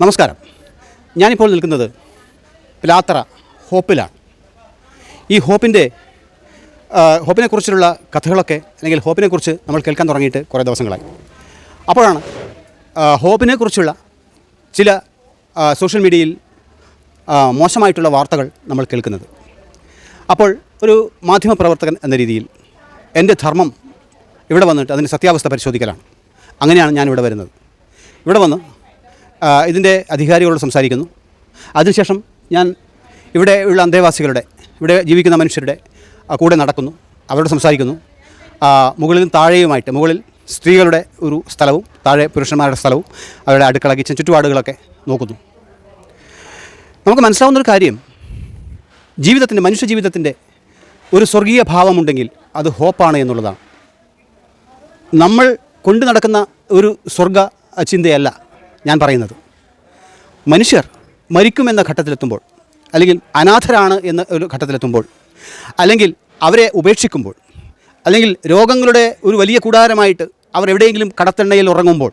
നമസ്കാരം. ഞാനിപ്പോൾ നിൽക്കുന്നത് പ്ലാത്തറ ഹോപ്പിലാണ്. ഈ ഹോപ്പിന്റെ ഹോപ്പിനെക്കുറിച്ചുള്ള കഥകളൊക്കെ അല്ലെങ്കിൽ ഹോപ്പിനെക്കുറിച്ച് നമ്മൾ കേൾക്കാൻ തുടങ്ങിയിട്ട് കുറേ ദിവസങ്ങളായി. അപ്പോഴാണ് ഹോപ്പിനെക്കുറിച്ചുള്ള ചില സോഷ്യൽ മീഡിയയിൽ മോശമായിട്ടുള്ള വാർത്തകൾ നമ്മൾ കേൾക്കുന്നത്. അപ്പോൾ ഒരു മാധ്യമപ്രവർത്തകൻ എന്ന രീതിയിൽ എന്റെ ധർമ്മം ഇവിടെ വന്നിട്ട് അതിന്റെ സത്യാവസ്ഥ പരിശോധിക്കലാണ്. അങ്ങനെയാണ് ഞാൻ ഇവിടെ വരുന്നത്. ഇവിടെ വന്ന് ഇതിന്റെ അധികാരികളോട് സംസാരിക്കുന്നു. അതിനുശേഷം ഞാൻ ഇവിടെ ഉള്ള അന്തേവാസികളുടെ ഇവിടെ ജീവിക്കുന്ന മനുഷ്യരുടെ കൂടെ നടക്കുന്നു. അവരോട് സംസാരിക്കുന്നു. മുകളിലും താഴെയുമായിട്ട് മുകളിൽ സ്ത്രീകളുടെ ഒരു സ്ഥലവും താഴെ പുരുഷന്മാരുടെ സ്ഥലവും അവരുടെ അടുക്കള കിച്ചൻ ചുറ്റുപാടുകളൊക്കെ നോക്കുന്നു. നമുക്ക് മനസ്സിലാവുന്നൊരു കാര്യം ജീവിതത്തിന്റെ മനുഷ്യ ജീവിതത്തിന്റെ ഒരു സ്വർഗീയ ഭാവമുണ്ടെങ്കിൽ അത് ഹോപ്പാണ് എന്നുള്ളതാണ്. നമ്മൾ കൊണ്ടു നടക്കുന്ന ഒരു സ്വർഗ ചിന്തയല്ല. ഞാൻ പറയുന്നത്. മനുഷ്യർ മരിക്കുമെന്ന ഘട്ടത്തിലെത്തുമ്പോൾ അല്ലെങ്കിൽ അനാഥരാണ് എന്ന ഒരു ഘട്ടത്തിലെത്തുമ്പോൾ അല്ലെങ്കിൽ അവരെ ഉപേക്ഷിക്കുമ്പോൾ അല്ലെങ്കിൽ രോഗങ്ങളുടെ ഒരു വലിയ കൂടാരമായിട്ട് അവർ എവിടെയെങ്കിലും കടത്തെണ്ണയിൽ ഉറങ്ങുമ്പോൾ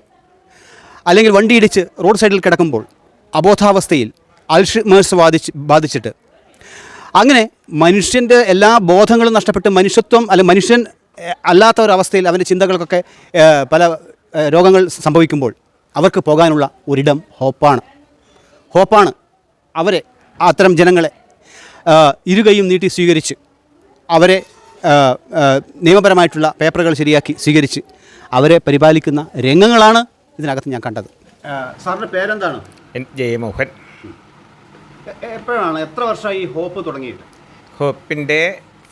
അല്ലെങ്കിൽ വണ്ടിയിടിച്ച് റോഡ് സൈഡിൽ കിടക്കുമ്പോൾ അബോധാവസ്ഥയിൽ അൽഷിമേഴ്സ് ബാധിച്ച് ബാധിച്ചിട്ട്. അങ്ങനെ മനുഷ്യന്റെ എല്ലാ ബോധങ്ങളും നഷ്ടപ്പെട്ട് മനുഷ്യത്വം അല്ല മനുഷ്യൻ അല്ലാത്ത ഒരവസ്ഥയിൽ അവന്റെ ചിന്തകൾക്കൊക്കെ പല രോഗങ്ങൾ സംഭവിക്കുമ്പോൾ അവർക്ക് പോകാനുള്ള ഒരിടം ഹോപ്പാണ്. ഹോപ്പാണ് അവരെ അത്തരം ജനങ്ങളെ ഇരുകയും നീട്ടി സ്വീകരിച്ച് അവരെ നിയമപരമായിട്ടുള്ള പേപ്പറുകൾ ശരിയാക്കി സ്വീകരിച്ച് അവരെ പരിപാലിക്കുന്ന രംഗങ്ങളാണ് ഇതിനകത്ത് ഞാൻ കണ്ടത്. സാറിന്റെ പേരെന്താണ്? എൻ ജയമോഹൻ. എപ്പോഴാണ് എത്ര വർഷമായി ഈ ഹോപ്പ് തുടങ്ങിയിട്ട്? ഹോപ്പിന്റെ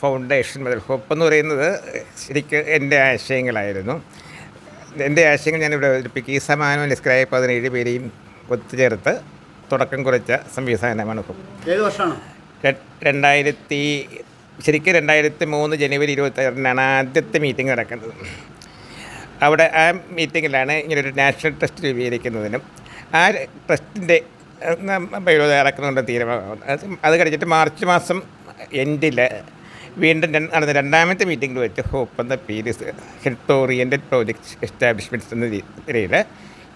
ഫൗണ്ടേഷൻ മുതൽ ഹോപ്പ് എന്ന് പറയുന്നത് ശരിക്കും എന്റെ ആശയങ്ങളായിരുന്നു. എന്റെ ആശയങ്ങൾ ഞാനിവിടെ അവതരിപ്പിക്കും ഈ സമാനവും ലിസ്ക്രായ പതിനേഴ് പേരെയും ഒത്തുചേർത്ത് തുടക്കം കുറിച്ച സംവിധാനമാണ് ഇപ്പം ഏത് വർഷമാണ് രണ്ടായിരത്തി ശരിക്കും രണ്ടായിരത്തി മൂന്ന് ജനുവരി ഇരുപത്താറിനാണ് ആദ്യത്തെ മീറ്റിംഗ് നടക്കുന്നത് അവിടെ ആ മീറ്റിങ്ങിലാണ് ഇങ്ങനൊരു നാഷണൽ ട്രസ്റ്റ് രൂപീകരിക്കുന്നതിനും ആ ട്രസ്റ്റിന്റെ ബൈലോ തയ്യാറാക്കുന്നുണ്ട് തീരുമാനം അത് കഴിഞ്ഞിട്ട് മാർച്ച് മാസം എൻഡിൽ വീണ്ടും നടന്ന രണ്ടാമത്തെ മീറ്റിംഗിൽ വെച്ച് ഹോപ്പ് എന്ന പേര് ഹെൽത്ത് ഓറിയന്റഡ് പ്രോജക്റ്റ് എസ്റ്റാബ്ലിഷ്മെന്റ്സ് എന്ന നിലയിൽ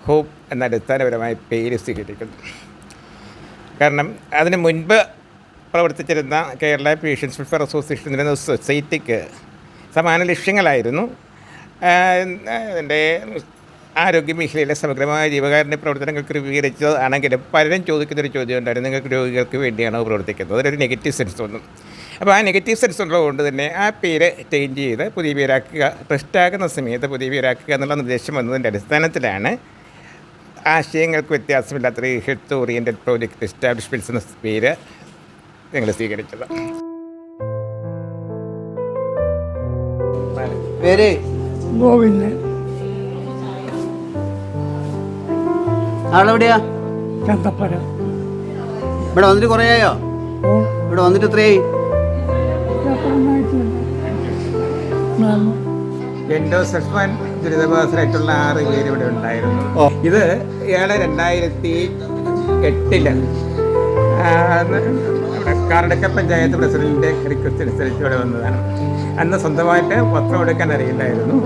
ഹോപ്പ് എന്ന അടിസ്ഥാനപരമായ പേര് സ്വീകരിക്കുന്നു. കാരണം അതിന് മുൻപ് പ്രവർത്തിച്ചിരുന്ന കേരള പേഷ്യൻസ് വെൽഫെയർ അസോസിയേഷൻ എന്ന സൊസൈറ്റിക്ക് സമാന ലക്ഷ്യങ്ങളായിരുന്നു. എന്റെ ആരോഗ്യ മേഖലയിലെ സമഗ്രമായ ജീവകാരുണ്യ പ്രവർത്തനങ്ങൾക്ക് ക്രമീകരിച്ചതാണെങ്കിലും പലരും ചോദിക്കുന്നൊരു ചോദ്യം ഉണ്ടായിരുന്നു നിങ്ങൾക്ക് രോഗികൾക്ക് വേണ്ടിയാണോ പ്രവർത്തിക്കുന്നത്? അതിലൊരു നെഗറ്റീവ് സെൻസ് ഒന്നും അപ്പോൾ ആ നെഗറ്റീവ് സെൻസ് ഉള്ളതുകൊണ്ട് തന്നെ ആ പേര് ചേഞ്ച് ചെയ്ത് പുതിയ പേരാക്കുക ട്രസ്റ്റാകുന്ന സമയത്ത് പുതിയ പേരാക്കുക എന്നുള്ള നിർദ്ദേശം വന്നതിന്റെ അടിസ്ഥാനത്തിലാണ് ആശയങ്ങൾക്ക് വ്യത്യാസമില്ലാത്ത ഈ ഹെൽത്ത് ഓറിയന്റഡ് പ്രോജക്റ്റ് എസ്റ്റാബ്ലിഷ്മെന്റ്സ് എന്ന പേര് ഞങ്ങൾ സ്വീകരിച്ചത്. പേര്? ഗോവിന്ദൻ. ആളെവിടെയാ? ചന്തപ്പര. ഇവിടെ വന്നിട്ട് കുറേ ആയോ? ഓ. ഇവിടെ വന്നിട്ട് എത്രയായി? ചേട്ടനായിട്ടില്ല സെഫൻ ദുരിതബാധിതരായിട്ടുള്ള ആറ് പേര് ഇവിടെ ഉണ്ടായിരുന്നു. ഇത് ഇയാളെ രണ്ടായിരത്തി എട്ടിൽ കാർഡക്ക പഞ്ചായത്ത് പ്രസിഡന്റിന്റെ റിക്വസ്റ്റ് അനുസരിച്ച് ഇവിടെ വന്നതാണ്. അന്ന് സ്വന്തമായിട്ട് പത്രം എടുക്കാൻ അറിയില്ലായിരുന്നു.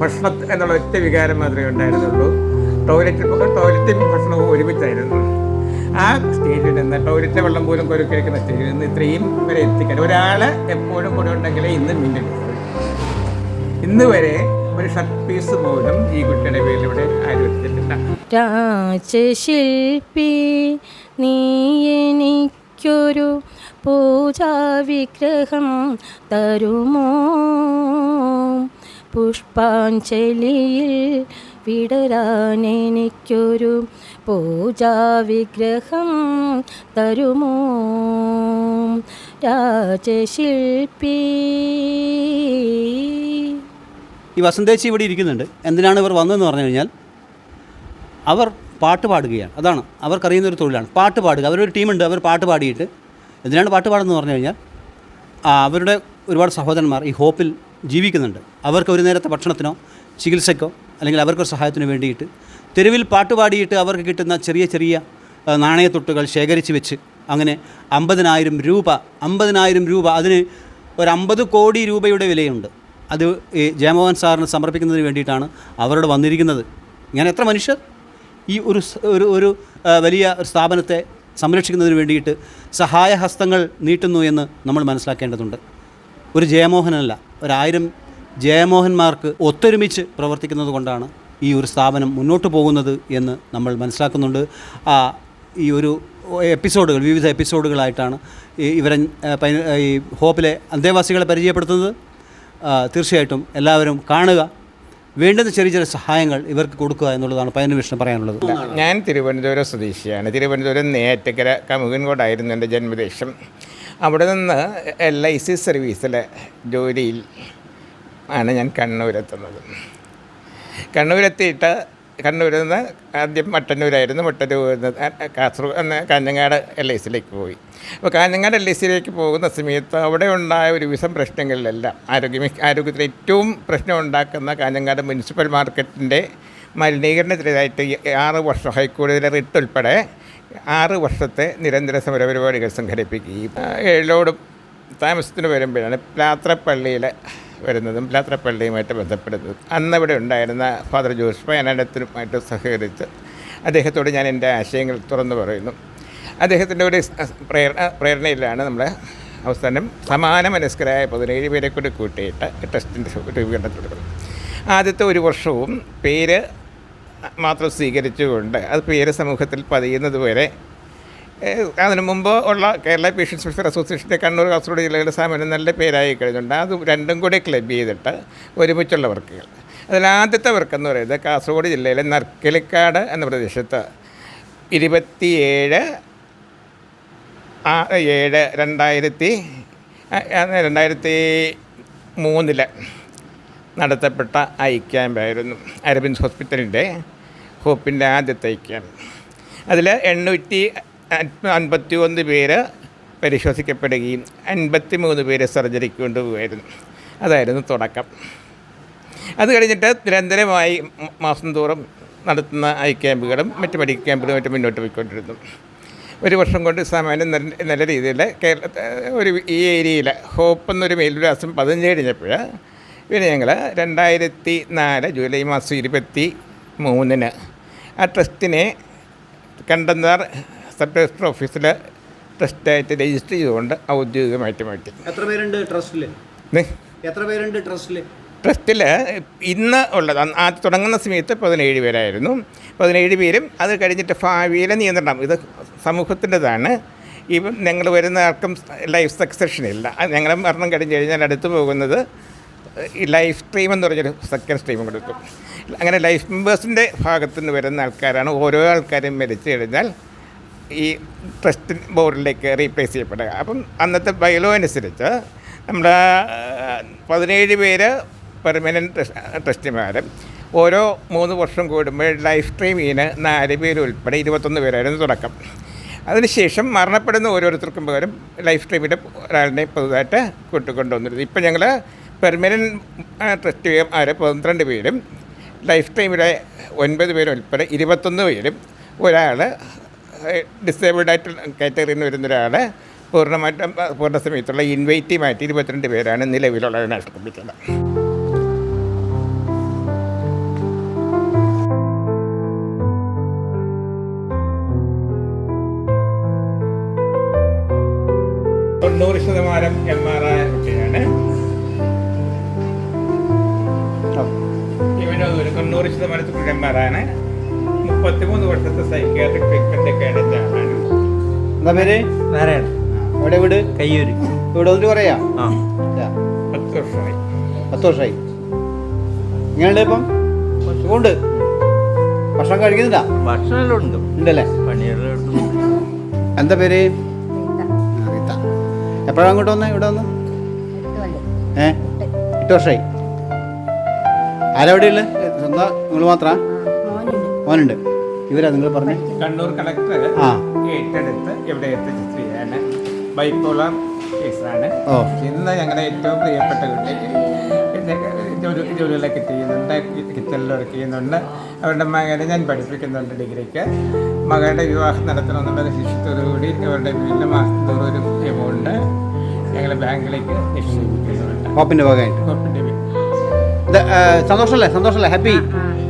ഭക്ഷണം എന്നുള്ള ഒറ്റ വികാരം മാത്രമേ ഉണ്ടായിരുന്നുള്ളൂ. ടോയ്ലറ്റ് ടോയ്ലറ്റും ഭക്ഷണവും ഒരുമിച്ചായിരുന്നു. ആ സ്റ്റേജിൽ നിന്ന് ഒരിറ്റ വെള്ളം പോലും കൊരുക്കി വയ്ക്കുന്ന സ്റ്റേജിൽ നിന്ന് ഇത്രയും വരെ എത്തിക്കാൻ. ഒരാൾ എപ്പോഴും കൂടെ ഉണ്ടെങ്കിലേ ഇന്ന് മിന്നിൽ ഇന്ന് വരെ ഒരു ഷർട്ട് പീസ് പോലും ഈ കുട്ടിയുടെ പേരിലൂടെ എടുത്തിട്ടില്ല. രാജശില്പി നീ എനിക്കൊരു പൂജാവിഗ്രഹം തരുമോ? പുഷ്പാഞ്ജലിയിൽ വിടരാൻ എനിക്കൊരു പൂജാവിഗ്രഹം തരുമോ? രാജശില്പി. ഈ വസന്തേച്ചി ഇവിടെ ഇരിക്കുന്നുണ്ട്. എന്തിനാണ് ഇവർ വന്നതെന്ന് പറഞ്ഞു കഴിഞ്ഞാൽ അവർ പാട്ട് പാടുകയാണ്. അതാണ്. അവർക്കറിയുന്ന ഒരു തൊഴിലാണ്. പാട്ട് പാടുക. അവരൊരു ടീമുണ്ട്. അവർ പാട്ട് പാടിയിട്ട് എന്തിനാണ് പാട്ട് പാടുന്നത് പറഞ്ഞു കഴിഞ്ഞാൽ അവരുടെ ഒരുപാട് സഹോദരന്മാർ ഈ ഹോപ്പിൽ ജീവിക്കുന്നുണ്ട്. അവർക്ക് ഒരു നേരത്തെ ഭക്ഷണത്തിനോ ചികിത്സയ്ക്കോ അല്ലെങ്കിൽ അവർക്ക് സഹായത്തിനോ വേണ്ടിയിട്ട് തെരുവിൽ പാട്ടുപാടിയിട്ട് അവർക്ക് കിട്ടുന്ന ചെറിയ ചെറിയ നാണയത്തൊട്ടുകൾ ശേഖരിച്ച് വെച്ച് അങ്ങനെ അമ്പതിനായിരം രൂപ അമ്പതിനായിരം രൂപ അതിന് ഒരു അമ്പത് കോടി രൂപയുടെ വിലയുണ്ട്. അത് ഈ ജയമോഹൻ സാറിന് സമർപ്പിക്കുന്നതിന് വേണ്ടിയിട്ടാണ് അവരോട് വന്നിരിക്കുന്നത്. ഞാൻ എത്ര മനുഷ്യർ? ഈ ഒരു ഒരു ഒരു വലിയ സ്ഥാപനത്തെ സംരക്ഷിക്കുന്നതിന് വേണ്ടിയിട്ട് സഹായഹസ്തങ്ങൾ നീട്ടുന്നു എന്ന് നമ്മൾ മനസ്സിലാക്കേണ്ടതുണ്ട്. ഒരു ജയമോഹനല്ല ഒരായിരം ജയമോഹന്മാർക്ക് ഒത്തൊരുമിച്ച് പ്രവർത്തിക്കുന്നത് കൊണ്ടാണ് ഈ ഒരു സ്ഥാപനം മുന്നോട്ട് പോകുന്നത് എന്ന് നമ്മൾ മനസ്സിലാക്കുന്നുണ്ട്. ആ, ഈ ഒരു എപ്പിസോഡുകൾ വിവിധ എപ്പിസോഡുകളായിട്ടാണ് ഇവരെ ഈ ഹോപ്പിലെ അന്തേവാസികളെ പരിചയപ്പെടുത്തുന്നത്. തീർച്ചയായിട്ടും എല്ലാവരും കാണുക. വേണ്ടുന്ന ചെറിയ ചെറിയ സഹായങ്ങൾ ഇവർക്ക് കൊടുക്കുക എന്നുള്ളതാണ് പതിനു വിഷ്ണു പറയാനുള്ളത്. ഞാൻ തിരുവനന്തപുരം സ്വദേശിയാണ്. തിരുവനന്തപുരം നേറ്റക്കര കമുകൻകോടായിരുന്നു എന്റെ ജന്മദേശം. അവിടെ നിന്ന് എൽ ഐ സി സർവീസിലെ ജോലിയിൽ ആണ് ഞാൻ കണ്ണൂരെത്തുന്നത്. കണ്ണൂരെത്തിയിട്ട് കണ്ണൂരിൽ നിന്ന് ആദ്യം മട്ടന്നൂരായിരുന്നു. മട്ടന്നൂരിൽ കാസർഗോഡ് എന്ന കാഞ്ഞങ്ങാട് എൽ ഐ സിയിലേക്ക് പോയി. അപ്പോൾ കാഞ്ഞങ്ങാട് എൽ ഐ സിയിലേക്ക് പോകുന്ന സമയത്ത് അവിടെ ഉണ്ടായ ഒരു വിധം പ്രശ്നങ്ങളിലെല്ലാം ആരോഗ്യ ആരോഗ്യത്തിൽ ഏറ്റവും പ്രശ്നം ഉണ്ടാക്കുന്ന കാഞ്ഞങ്ങാട് മുനിസിപ്പൽ മാർക്കറ്റിന്റെ മലിനീകരണത്തിനെതിരായിട്ട് ആറ് വർഷം ഹൈക്കോടതിയിലെ റിട്ട് ഉൾപ്പെടെ ആറ് വർഷത്തെ നിരന്തര സമരപരിപാടികൾ സംഘടിപ്പിക്കുകയും ആ, ഏഴിലോടും താമസത്തിന് വരുമ്പോഴാണ് പ്ലാത്രപ്പള്ളിയിൽ വരുന്നതും പ്ലാത്രപ്പള്ളിയുമായിട്ട് ബന്ധപ്പെടുന്നതും. അന്നവിടെ ഉണ്ടായിരുന്ന ഫാദർ ജോസ് പയനാടത്തിനുമായിട്ട് സഹകരിച്ച് അദ്ദേഹത്തോട് ഞാൻ എന്റെ ആശയങ്ങൾ തുറന്നു പറയുന്നു. അദ്ദേഹത്തിന്റെ ഒരു പ്രേരണ പ്രേരണയിലാണ് നമ്മൾ അവസാനം സമാന മനസ്കരായ പതിനേഴ് പേരെ കൂടി കൂട്ടിയിട്ട് ടെസ്റ്റിന്റെ രൂപീകരണത്തിൽ ആദ്യത്തെ ഒരു വർഷവും പേര് മാത്രം സ്വീകരിച്ചുകൊണ്ട് അത് പേര് സമൂഹത്തിൽ പതിയുന്നത് വരെ അതിനു മുമ്പ് ഉള്ള കേരള പേഷ്യൻസ് വെൽഫെയർ അസോസിയേഷന്റെ കണ്ണൂർ കാസർഗോഡ് ജില്ലകളുടെ സ്ഥാപനം നല്ല പേരായി കഴിഞ്ഞിട്ടുണ്ട്. അത് രണ്ടും കൂടി ക്ലബ് ചെയ്തിട്ട് ഒരുമിച്ചുള്ള വർക്കുകൾ. അതിൽ ആദ്യത്തെ വർക്ക് എന്ന് പറയുന്നത് കാസർഗോഡ് ജില്ലയിലെ നർക്കലിക്കാട് എന്ന പ്രദേശത്ത് ഇരുപത്തിയേഴ് ഏഴ് രണ്ടായിരത്തി രണ്ടായിരത്തി മൂന്നിൽ നടത്തപ്പെട്ട ഐ ക്യാമ്പായിരുന്നു അരവിന്ദ് ഹോസ്പിറ്റലിന്റെ ഹോപ്പിന്റെ ആദ്യത്തെ ഐ ക്യാമ്പ്. അതിൽ എണ്ണൂറ്റി അൻപത്തി ഒന്ന് പേര് പരിശോധിക്കപ്പെടുകയും അൻപത്തി മൂന്ന് പേര് സർജറിക്ക് കൊണ്ടുപോകുമായിരുന്നു അതായിരുന്നു തുടക്കം. അത് കഴിഞ്ഞിട്ട് നിരന്തരമായി മാസം തോറും നടത്തുന്ന ഐ ക്യാമ്പുകളും മറ്റ് മെഡിക്കൽ ക്യാമ്പുകളും മറ്റും മുന്നോട്ട് പോയിക്കൊണ്ടിരുന്നു. ഒരു വർഷം കൊണ്ട് സാമാന്യം നല്ല രീതിയിൽ കേരള ഒരു ഈ ഏരിയയിൽ ഹോപ്പ് എന്നൊരു മേൽവിലാസം പതിനഞ്ച് കഴിഞ്ഞപ്പോൾ പിന്നെ ഞങ്ങൾ രണ്ടായിരത്തി നാല് ജൂലൈ മാസം ഇരുപത്തി മൂന്നിന് ആ ട്രസ്റ്റിനെ കണ്ടന്നാർ സബ് രജിസ്റ്റർ ഓഫീസിൽ ട്രസ്റ്റായിട്ട് രജിസ്റ്റർ ചെയ്തുകൊണ്ട് ഔദ്യോഗികമായിട്ട് മാറ്റി. എത്ര പേരുണ്ട് ട്രസ്റ്റിൽ എത്ര പേരുണ്ട് ട്രസ്റ്റിൽ ട്രസ്റ്റിൽ ഇന്ന് ഉള്ളത് ആദ്യം തുടങ്ങുന്ന സമയത്ത് പതിനേഴ് പേരായിരുന്നു. പതിനേഴ് പേരും അത് കഴിഞ്ഞിട്ട് ഭാവിയിലെ നിയന്ത്രണം. ഇത് സമൂഹത്തിന്റെതാണ്. ഇപ്പം ഞങ്ങൾ വരുന്ന ആർക്കും ലൈഫ് സക്സഷൻ ഇല്ല. ഞങ്ങൾ മരണം കഴിഞ്ഞ് കഴിഞ്ഞാൽ അടുത്ത് പോകുന്നത് ഈ ലൈഫ് സ്ട്രീം എന്ന് പറഞ്ഞൊരു സെക്കൻഡ് സ്ട്രീം കൊടുക്കും അങ്ങനെ ലൈഫ് മെമ്പേഴ്സിന്റെ ഭാഗത്തു നിന്ന് വരുന്ന ആൾക്കാരാണ് ഓരോ ആൾക്കാരും മരിച്ചു കഴിഞ്ഞാൽ ഈ ട്രസ്റ്റ് ബോർഡിലേക്ക് റീപ്ലേസ് ചെയ്യപ്പെടുക. അപ്പം അന്നത്തെ ബൈലോ അനുസരിച്ച് നമ്മുടെ പതിനേഴ് പേര് പെർമനന്റ് ട്രസ്റ്റിമാരും ഓരോ മൂന്ന് വർഷം കൂടുമ്പോൾ ലൈഫ് സ്ട്രീമിന് നാല് പേര് ഉൾപ്പെടെ ഇരുപത്തൊന്ന് പേരായിരുന്നു തുടക്കം. അതിനുശേഷം മരണപ്പെടുന്ന ഓരോരുത്തർക്കും പകരം ലൈഫ് സ്ട്രീമിന്റെ ഒരാളിനെ പുതുതായിട്ട് കൂട്ടിക്കൊണ്ടുവന്നിരുന്നു. ഇപ്പം ഞങ്ങൾ പെർമനന്റ് ട്രസ്റ്റുമാർ പന്ത്രണ്ട് പേരും. ലൈഫ് ടൈമിലെ ഒൻപത് പേരും ഉൾപ്പെടെ ഇരുപത്തൊന്ന് പേരും. ഒരാൾ ഡിസേബിൾഡായിട്ടുള്ള കാറ്റഗറിയിൽ നിന്ന് വരുന്ന ഒരാൾ പൂർണമായിട്ടും പൂർണ സമയത്തുള്ള ഇൻവൈറ്റീവായിട്ട് ഇരുപത്തിരണ്ട് പേരാണ് നിലവിലുള്ള നാഷണൽ കമ്മിറ്റിയിൽ തൊണ്ണൂറ് ശതമാനം എം ആർ ആയ കുട്ടിയാണ് ആർ ആണ് മുപ്പത്തിമൂന്ന് വർഷത്തെ സൈക്കാട്രിക് ട്രീറ്റ്മെന്റ് അടച്ച ആളാണ്. എന്താ പേര്? നാരായണ എവിടെ? വീട് കയ്യൂര്. ഇവിടെ വന്നിട്ട് പറയാ? ആ. പത്ത് വർഷമായി. പത്ത് വർഷമായി. ഇങ്ങനെയുണ്ട് ഇപ്പം? സുഖമുണ്ട്. ഭക്ഷണം കഴിക്കുന്നില്ല? ഭക്ഷണമെല്ലാം ഉണ്ട് ഉണ്ടല്ലേ? പണിയെല്ലാം എന്താ പേര്? റീത്ത എപ്പോഴാണ് അങ്ങോട്ട് വന്നേ? ഇവിടെ വന്ന്? ഏ? എട്ട് വർഷമായി. ആരെവിടെയുള്ള? സ്വന്തം നിങ്ങൾ മാത്രമാ മോനുണ്ട്. ഇവരാ നിങ്ങൾ പറഞ്ഞു? കണ്ണൂർ കളക്ടർ ആ. ഏറ്റെടുത്ത് ഇവിടെ എത്തിച്ച് ചെയ്യാൻ ബൈപ്പോളർ കേസാണ് ഓ. ഇന്ന് ഞങ്ങളുടെ ഏറ്റവും പ്രിയപ്പെട്ട കുട്ടി. പിന്നെ ജോലി ജോലികളൊക്കെ ചെയ്യുന്നുണ്ട് കിച്ചണിലൊക്കെ ചെയ്യുന്നുണ്ട്. അവരുടെ മകനെ ഞാൻ പഠിപ്പിക്കുന്നുണ്ട് ഡിഗ്രിക്ക്. മകളുടെ വിവാഹം നടത്തണമെന്നുള്ള ശിക്ഷത്തോടുകൂടി അവരുടെ വീട്ടിലെ മാസത്തോടൊരു എമൗണ്ട് ഞങ്ങൾ ബാങ്കിലേക്ക് നിക്ഷേപിക്കുന്നുണ്ട്. ഹോപ്പിന്റെ ഭാഗമായിട്ട്. കോപ്പിന്റെ സന്തോഷമല്ലേ സന്തോഷമല്ലേ ഹാപ്പി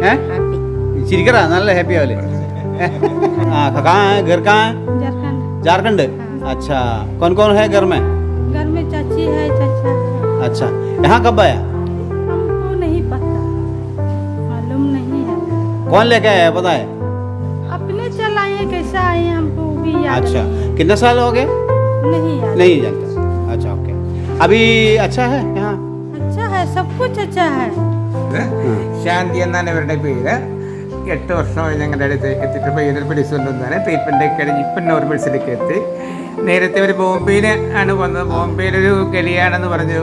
ഏ ചിരിക്കറാ നല്ല ഹാപ്പി ആവല്ലേ हाँ कहाँ है घर कहाँ है झारखंड झारखंड अच्छा कौन कौन है घर में घर में चाची है चाचा है अच्छा यहाँ कब आया हमको नहीं पता मालूम नहीं है कौन लेके आया पता है अपने चलाए हैं, कैसा आए हैं, हमको वो भी याद अच्छा कितने साल हो गए नहीं याद नहीं जानते अच्छा ओके अभी अच्छा है यहाँ अच्छा है सब कुछ अच्छा है ശാന്തി എന്നാണ് ഇവരുടെ പേര് എട്ട് വർഷമായി ഞങ്ങളുടെ അടുത്ത് എത്തിയിട്ട് ഇപ്പോൾ ഇതിൽ പിടിച്ചുകൊണ്ടുവന്നാണ് ട്രീറ്റ്മെൻ്റ് കഴിഞ്ഞ് ഇപ്പം നോർമൽസിലേക്ക് എത്തി നേരത്തെ ഒരു ബോംബെയിൽ ആണ് വന്നത് ബോംബെയിലൊരു ഗലിയാണെന്ന് പറഞ്ഞു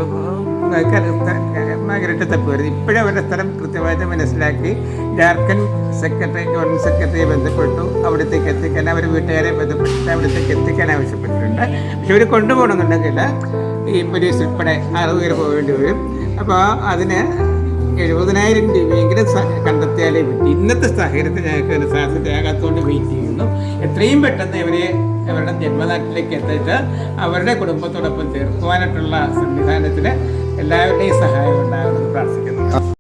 ഭയങ്കരമായിട്ട് തപ്പുമായിരുന്നു ഇപ്പോഴും അവരുടെ സ്ഥലം കൃത്യമായിട്ട് മനസ്സിലാക്കി ജാർഖണ്ഡ് സെക്രട്ടറി ഗവൺമെൻറ് സെക്രട്ടറിയെ ബന്ധപ്പെട്ടു അവിടത്തേക്ക് എത്തിക്കാൻ അവർ വീട്ടുകാരെ ബന്ധപ്പെട്ടിട്ട് അവിടത്തേക്ക് എത്തിക്കാൻ ആവശ്യപ്പെട്ടിട്ടുണ്ട് പക്ഷെ ഇവർ കൊണ്ടുപോകണമെന്നുണ്ടെങ്കിൽ ഈ പോലീസ് ഉൾപ്പെടെ അറുപത് പേര് പോകേണ്ടി വരും അപ്പോൾ അതിന് എഴുപതിനായിരം രൂപയെങ്കിലും കണ്ടെത്തിയാലേ പറ്റി. ഇന്നത്തെ സാഹചര്യത്തിൽ ഞങ്ങൾക്ക് ഒരു സാധ്യതയാകാത്തതുകൊണ്ട് വെയിറ്റ് ചെയ്യുന്നു. എത്രയും പെട്ടെന്ന് ഇവരെ അവരുടെ ജന്മനാട്ടിലേക്ക് എത്തിയിട്ട് അവരുടെ കുടുംബത്തോടൊപ്പം ചേർക്കുവാനായിട്ടുള്ള സംവിധാനത്തിന് എല്ലാവരുടെയും സഹായം ഉണ്ടാകുമെന്ന് പ്രാർത്ഥിക്കുന്നു.